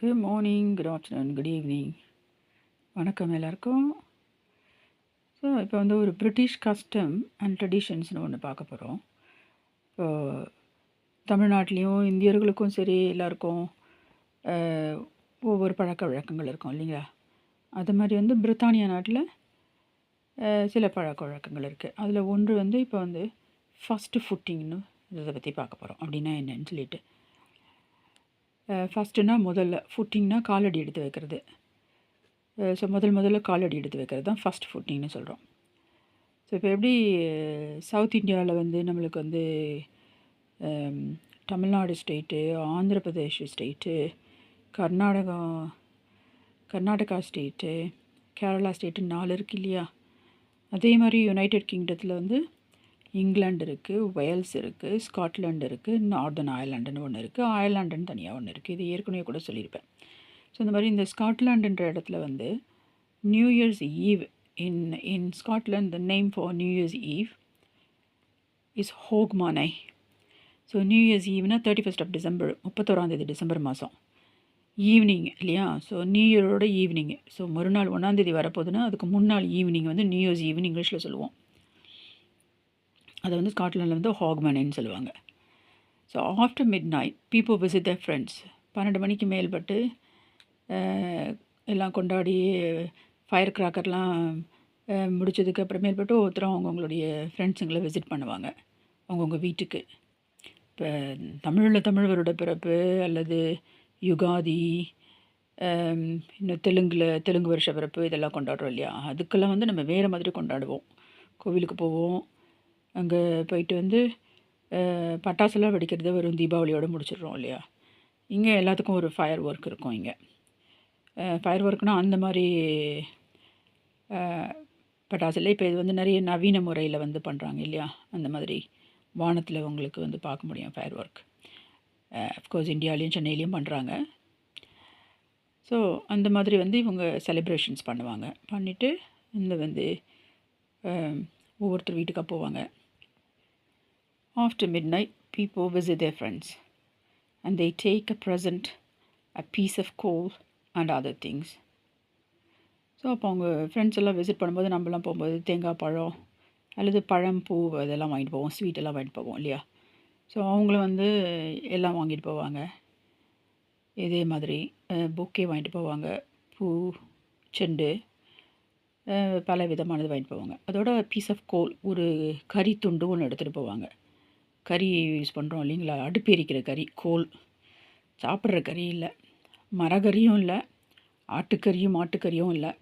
Good morning good afternoon good evening வணக்கம் எல்லாருக்கும். So இப்போ வந்து ஒரு பிரிட்டிஷ் கஸ்டம் அண்ட் ட்ரெடிஷன்ஸ்னு ஒன்று பார்க்க போகிறோம் இப்போ தமிழ்நாட்டிலையும் இந்தியர்களுக்கும் சரி எல்லாருக்கும் ஒவ்வொரு பழக்க வழக்கங்கள் இருக்கும் இல்லைங்களா? அது மாதிரி வந்து பிரித்தானியா நாட்டில் சில பழக்க வழக்கங்கள் இருக்குது அதில் ஒன்று வந்து இப்போ வந்து ஃபஸ்ட்டு ஃபுட்டிங்னு இதை பற்றி பார்க்க போகிறோம் அப்படின்னா என்னன்னு சொல்லிட்டு. ஃபஸ்ட்டுனா முதல்ல ஃபுட்டிங்னா காலடி எடுத்து வைக்கிறது. ஸோ முதல் முதல்ல காலடி எடுத்து வைக்கிறது தான் ஃபஸ்ட் ஃபுட்டிங்னு சொல்கிறோம் ஸோ இப்போ எப்படி சவுத் இந்தியாவில் வந்து நம்மளுக்கு வந்து Tamil Nadu state Andhra Pradesh state Karnataka Karnataka state Kerala state நாலு இருக்கு இல்லையா? அதே மாதிரி யுனைடெட் கிங்டத்தில் வந்து இங்கிலாந்து இருக்குது வேல்ஸ் இருக்குது ஸ்காட்லாண்டு இருக்குது நார்தர்ன் அயர்லாண்டுன்னு ஒன்று இருக்குது அயர்லாண்டுன்னு தனியாக ஒன்று இருக்குது இது ஏற்கனவே கூட சொல்லியிருப்பேன். ஸோ இந்த மாதிரி இந்த ஸ்காட்லாண்டுன்ற இடத்துல வந்து new year's eve in in Scotland the name for new year's eve is Hogmanay so new year's ஈவ்னால் thirty first of December முப்பத்தோராந்தேதி டிசம்பர் மாதம் ஈவினிங் இல்லையா? ஸோ நியூ இயரோட ஈவினிங் ஸோ மறுநாள் ஒன்றாந்தேதி வரப்போகுதுன்னா அதுக்கு முன்னாள் ஈவினிங் வந்து நியூ இயர்ஸ் ஈவினிங் இங்கிலீஷில் சொல்லுவோம். அதை வந்து ஸ்காட்லாண்டில் வந்து ஹாக்மனின்னு சொல்லுவாங்க. So after midnight people visit the friends பன்னெண்டு மணிக்கு மேல்பட்டு எல்லாம் கொண்டாடி ஃபயர் கிராக்கர்லாம் முடித்ததுக்கு அப்புறமேல்பட்டு ஒருத்தரும் அவங்கவுங்களுடைய ஃப்ரெண்ட்ஸுங்களை விசிட் பண்ணுவாங்க அவங்கவுங்க வீட்டுக்கு. இப்போ தமிழில் தமிழ் பிறப்பு அல்லது யுகாதி இன்னும் தெலுங்கில் தெலுங்கு வருஷ பிறப்பு இதெல்லாம் கொண்டாடுறோம் இல்லையா? அதுக்கெல்லாம் வந்து நம்ம வேறு மாதிரி கொண்டாடுவோம். கோவிலுக்கு போவோம் அங்கே போயிட்டு வந்து பட்டாசுலாம் வெடிக்கிறத வெறும் தீபாவளியோடு முடிச்சிடுறோம் இல்லையா? இங்கே எல்லாத்துக்கும் ஒரு ஃபயர் ஒர்க் இருக்கும் இங்கே. ஃபயர் ஒர்க்னால் அந்த மாதிரி பட்டாசுல இப்போ இது வந்து நிறைய நவீன முறையில் வந்து பண்ணுறாங்க இல்லையா? அந்த மாதிரி வானத்தில் உங்களுக்கு வந்து பார்க்க முடியும் ஃபயர் ஒர்க் அஃப்கோர்ஸ் இந்தியாவிலையும் சென்னையிலையும் பண்ணுறாங்க ஸோ அந்த மாதிரி வந்து இவங்க செலிப்ரேஷன்ஸ் பண்ணுவாங்க. பண்ணிவிட்டு இந்த வந்து ஒவ்வொருத்தர் வீட்டுக்காக போவாங்க. After midnight people visit friends friends and they take a present a piece of coal and other things. So அப்போ அவங்க ஃப்ரெண்ட்ஸ் எல்லாம் விசிட் பண்ணும்போது நம்மலாம் போகும்போது தேங்காய் பழம் அல்லது பழம் பூ அதெல்லாம் வாங்கிட்டு போவோம் ஸ்வீட் எல்லாம் வாங்கிட்டு போவோம் இல்லையா? ஸோ அவங்களும் வந்து எல்லாம் வாங்கிட்டு போவாங்க. இதே மாதிரி பொக்கே வாங்கிட்டு போவாங்க பூ செண்டு பல விதமானது வாங்கிட்டு போவாங்க. அதோட பீஸ் ஆஃப் கோல் ஒரு கறி துண்டு ஒன்று எடுத்துகிட்டு போவாங்க. கறி யூஸ் பண்ணுறோம் இல்லைங்களா? அடுப்பு எரிக்கிற கறி கோல். சாப்பிட்ற கறி இல்லை. மரக்கறியும் இல்லை. ஆட்டுக்கறியும் மாட்டுக்கறியும் இல்லை.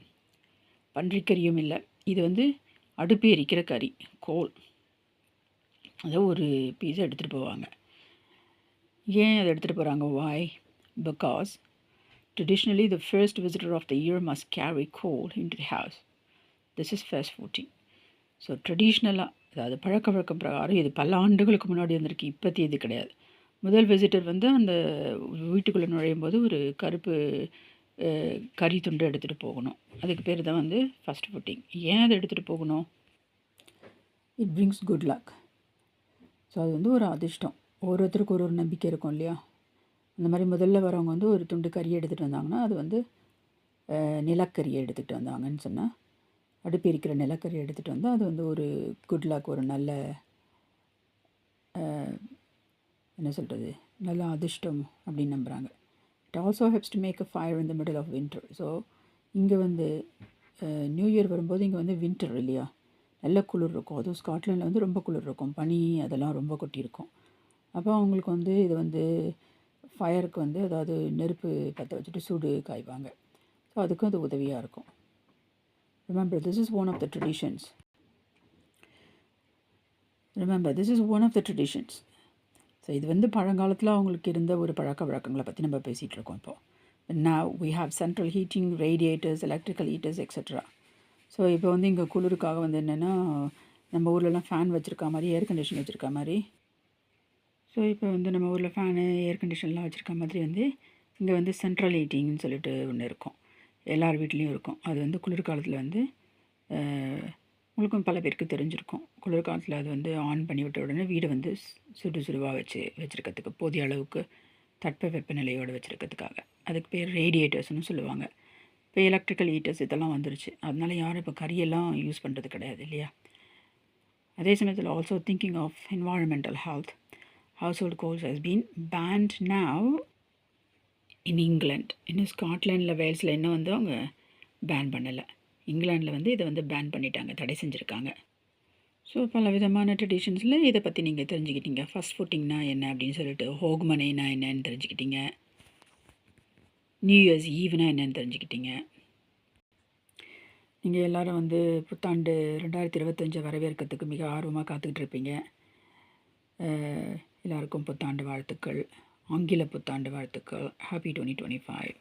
பன்றிக்கறியும் இல்லை. இது வந்து அடுப்பு எரிக்கிற கறி கோல். அதை ஒரு பீஸை எடுத்துகிட்டு போவாங்க. ஏன் அதை எடுத்துகிட்டு போகிறாங்க why because traditionally the first visitor of the year must carry coal in to house this is first footing so ட்ரெடிஷ்னலாக அதாவது பழக்க வழக்கம் பிரகாரம் இது பல ஆண்டுகளுக்கு முன்னாடி வந்திருக்கு. இப்போத்தி இது கிடையாது. முதல் விசிட்டர் வந்து அந்த வீட்டுக்குள்ளே நுழையும் போது ஒரு கருப்பு கறி துண்டு எடுத்துகிட்டு போகணும். அதுக்கு பேர் தான் வந்து ஃபஸ்ட் ஃபுட்டிங் ஏன் அதை எடுத்துகிட்டு போகணும்? It brings good luck so அது வந்து ஒரு அதிர்ஷ்டம். ஒவ்வொருத்தருக்கு ஒரு ஒரு நம்பிக்கை இருக்கும் இல்லையா? அந்த மாதிரி முதல்ல வரவங்க வந்து ஒரு துண்டு கறியை எடுத்துகிட்டு வந்தாங்கன்னா அது வந்து நிலக்கரியை எடுத்துகிட்டு வந்தாங்கன்னு சொன்னால் அடுப்பு இருக்கிற நிலக்கரி எடுத்துகிட்டு வந்தால் அது வந்து ஒரு குட் லக் ஒரு நல்ல என்ன சொல்கிறது நல்ல அதிர்ஷ்டம் அப்படின்னு நம்புகிறாங்க it also helps to make a fire in the middle of winter so இங்கே வந்து நியூ இயர் வரும்போது இங்கே வந்து வின்டர் இல்லையா? நல்ல குளிர் இருக்கும். அதுவும் ஸ்காட்லாண்டில் வந்து ரொம்ப குளிர் இருக்கும். பனி அதெல்லாம் ரொம்ப கொட்டியிருக்கும். அப்போ அவங்களுக்கு வந்து இது வந்து ஃபயருக்கு வந்து அதாவது நெருப்பு பற்ற வச்சுட்டு சூடு காய்வாங்க. ஸோ அதுக்கும் அது உதவியாக இருக்கும். Remember, this is one of the traditions remember this is one of the traditions so இது வந்து பழங்காலத்தில் அவங்களுக்கு இருந்த ஒரு பழக்க வழக்கங்களை பற்றி நம்ம பேசிகிட்டு இருக்கோம் இப்போ. நான் we have central heating radiators electrical heaters extra so இப்போ வந்து இங்கே குளிருக்காக வந்து என்னென்னா நம்ம ஊர்லலாம் ஃபேன் வச்சுருக்க மாதிரி ஏர் கண்டிஷன் வச்சுருக்க மாதிரி. ஸோ இப்போ வந்து நம்ம ஊரில் ஃபேனு ஏர் கண்டிஷன்லாம் வச்சுருக்க மாதிரி வந்து இங்கே வந்து சென்ட்ரல் ஹீட்டிங்னு சொல்லிட்டு ஒன்று இருக்கும். எல்லார் வீட்லேயும் இருக்கும். அது வந்து குளிர்காலத்தில் வந்து உங்களுக்கும் பல பேருக்கு தெரிஞ்சிருக்கும். குளிர்காலத்தில் அது வந்து ஆன் பண்ணி விட்ட உடனே வீடு வந்து சுடு சுடுவாக வச்சு வச்சுருக்கிறதுக்கு போதிய அளவுக்கு தட்ப வெப்பநிலையோடு வச்சுருக்கிறதுக்காக. அதுக்கு பேர் ரேடியேட்டர்ஸ்னு சொல்லுவாங்க. இப்போ எலக்ட்ரிக்கல் ஹீட்டர்ஸ் இதெல்லாம் வந்துருச்சு. அதனால யாரும் இப்போ கரியெல்லாம் யூஸ் பண்ணுறது கிடையாது இல்லையா? அதே சமயத்தில் also thinking of environmental health household coals has been banned now in England இன்னும் ஸ்காட்லாண்டில் வேல்ஸில் இன்னும் வந்து அவங்க பேன் பண்ணலை. இங்கிலாண்டில் வந்து இதை வந்து பேன் பண்ணிட்டாங்க தடை செஞ்சுருக்காங்க. ஸோ பல விதமான ட்ரெடிஷன்ஸில் இதை பற்றி நீங்கள் தெரிஞ்சுக்கிட்டீங்க. ஃபஸ்ட் ஃபுட்டிங்னா என்ன அப்படின்னு சொல்லிட்டு ஹோக்மனைனா என்னன்னு தெரிஞ்சுக்கிட்டீங்க. நியூ இயர்ஸ் ஈவ்னா என்னன்னு தெரிஞ்சுக்கிட்டீங்க. நீங்கள் எல்லோரும் வந்து புத்தாண்டு ரெண்டாயிரத்தி இருபத்தஞ்சை வரவேற்கிறதுக்கு மிக ஆர்வமாக காத்துக்கிட்டு இருப்பீங்க. எல்லாருக்கும் புத்தாண்டு வாழ்த்துக்கள். ஆங்கில புத்தாண்டு வாழ்த்துக்கள். Happy twenty twenty five